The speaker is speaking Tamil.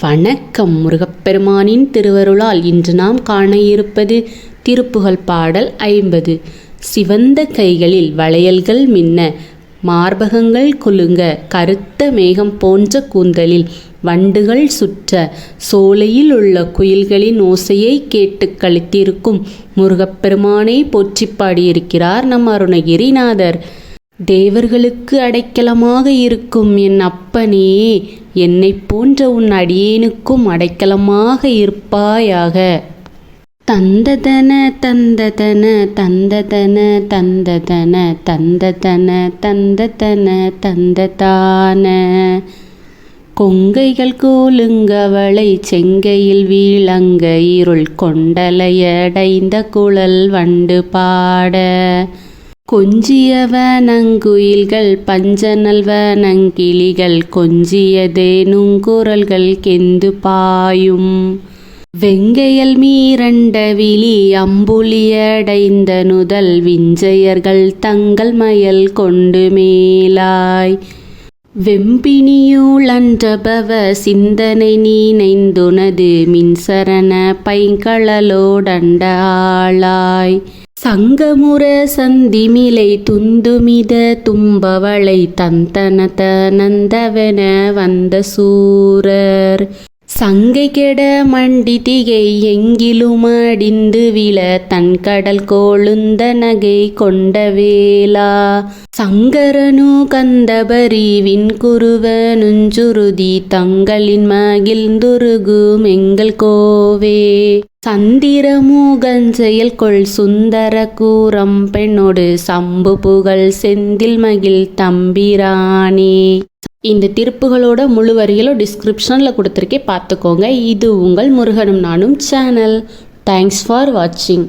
வணக்கம் முருகப்பெருமானின் திருவருளால் இன்று நாம் காண இருப்பது திருப்புகழ் பாடல் ஐம்பது. சிவந்த கைகளில் வளையல்கள் மின்ன மார்பகங்கள் குலுங்க கருத்த மேகம் போன்ற கூந்தலில் வண்டுகள் சுற்ற சோலையில் உள்ள குயில்களின் ஓசையை கேட்டு கழித்திருக்கும் முருகப்பெருமானை போற்றி பாடியிருக்கிறார் நம் அருணகிரிநாதர். தேவர்களுக்கு அடைக்கலமாக இருக்கும் என் அப்பனே என்னைப் போன்ற உன் அடியேனுக்கும் அடைக்கலமாக இருப்பாயாக. தந்ததன தந்ததன தந்ததன தந்ததன தந்ததன தந்ததன தந்ததான. கொங்கைகள் கூலுங்கவளை செங்கையில் வீழங்க இருள் கொண்டலையடைந்த குழல் வண்டு பாட. கொஞ்சியவ நங்குயில்கள் பஞ்சநல்வ கொஞ்சியதே நுங்குரல்கள் கெந்து பாயும். வெங்கையல் மீரண்ட விழி அம்புலியடைந்த நுதல் விஞ்சையர்கள் தங்கள் மயல் கொண்டு மேலாய். வெம்பினியூழன்றபவ சிந்தனை நீனைந்துனது மின்சரண பைங்களலோடண்ட ஆளாய். சங்கமுற சந்திமிலை துந்துமித தும்பவளை தந்தனத நந்தவென வந்த சூரர் சங்கை கெட மண்டி திகை எங்கிலும் அடிந்து விழ தன் கடல் கோளுந்த நகை கொண்ட வேலா சங்கரனு கந்தபரி விண்குருவ நுஞ்சுருதி தங்களின் மகிழ்ந்துருகும் எங்கள் கோவே. சந்திரமூகஞ்செயல் கொள் சுந்தர கூறம் பெண்ணோடு சம்பு புகழ் செந்தில் மகிழ் தம்பிரானே. இந்த திருப்புகளோட முழு வரிகளும் டிஸ்கிரிப்ஷனில் கொடுத்துருக்கே பார்த்துக்கோங்க. இது உங்கள் முருகனும் நானும் சேனல் தேங்க்ஸ் ஃபார் வாட்சிங்